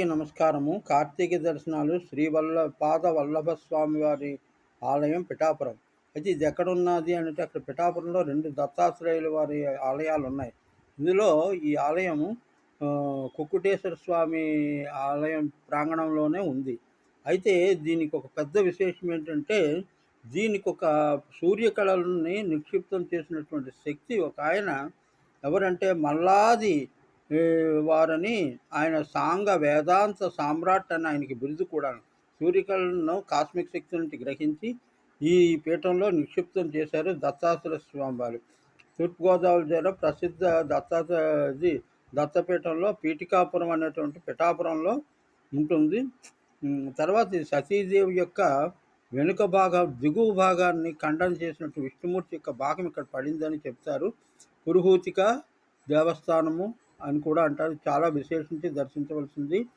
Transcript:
అందరికీ నమస్కారము. కార్తీక దర్శనాలు శ్రీ వల్ల పాద వల్లభ స్వామి వారి ఆలయం పిఠాపురం. అయితే ఇది ఎక్కడ ఉన్నది అంటే అక్కడ పిఠాపురంలో రెండు దత్తాశ్రయుల వారి ఆలయాలు ఉన్నాయి ఇందులో ఈ ఆలయము కుక్కుటేశ్వర స్వామి ఆలయం ప్రాంగణంలోనే ఉంది. అయితే దీనికి ఒక పెద్ద విశేషం ఏంటంటే దీనికి ఒక సూర్యకళలని నిక్షిప్తం చేసినటువంటి శక్తి ఒక ఆయన ఎవరంటే మల్లాది వారని ఆయన సాంగ వేదాంత సామ్రాట్ అని ఆయనకి బిరుదు కూడా సూర్యకళను కాస్మిక్ శక్తి నుంచి గ్రహించి ఈ పీఠంలో నిక్షిప్తం చేశారు దత్తాత్రేయ స్వామి వారు తూర్పుగోదావరి జిల్లా ప్రసిద్ధ దత్తాత్ర దత్తపీఠంలో పీఠికాపురం అనేటువంటి పిఠాపురంలో ఉంటుంది. తర్వాత సతీదేవి యొక్క వెనుక భాగం దిగువ భాగాన్ని ఖండన చేసినట్టు విష్ణుమూర్తి యొక్క భాగం ఇక్కడ పడిందని చెప్తారు. పురుహూతిక దేవస్థానము అని కూడా అంటారు. చాలా విశేషించి దర్శించవలసింది.